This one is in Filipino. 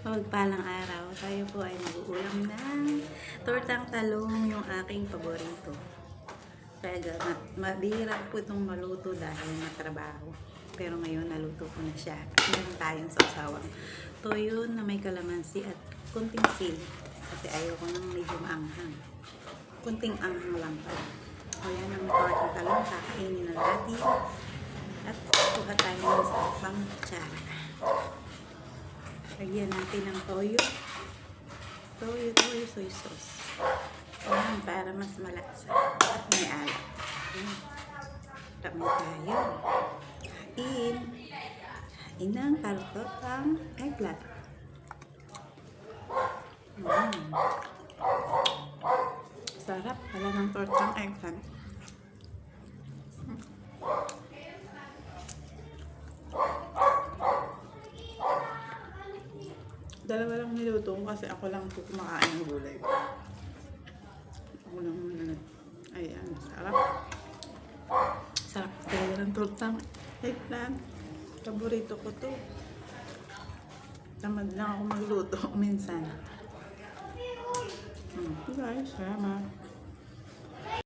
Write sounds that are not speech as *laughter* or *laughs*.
Pagpalang araw, tayo po ay mag-uulam ng tortang talong yung aking paborito. Kaya ma- mabihira po itong maluto dahil matrabaho. Pero ngayon naluto ko na siya. Meron tayong sasawang toyo na may kalamansi at kunting sil. Kasi ayoko nang medyo maanghang. Kunting anghang lang pa. O yan ang tortang talong. Kakainin na natin. At kuha tayo ng pang kutsara. Lagyan natin ng toyo. Toyo, toyo, soy sauce. Ayan, para mas malasa. At may. Ayan. Dami tayo. Kain. Kain ng kalototang eggplant. Mm. Sarap pala ng tortang eggplant. Dalawa lang niluto ko kasi ako lang po kumakain ng gulay. Ako lang muna. Ayan, sarap. Sarap talaga ng tortang eggplant. Paborito ko to. Tamad lang ako magluto *laughs* minsan. Hmm. Guys, salamat.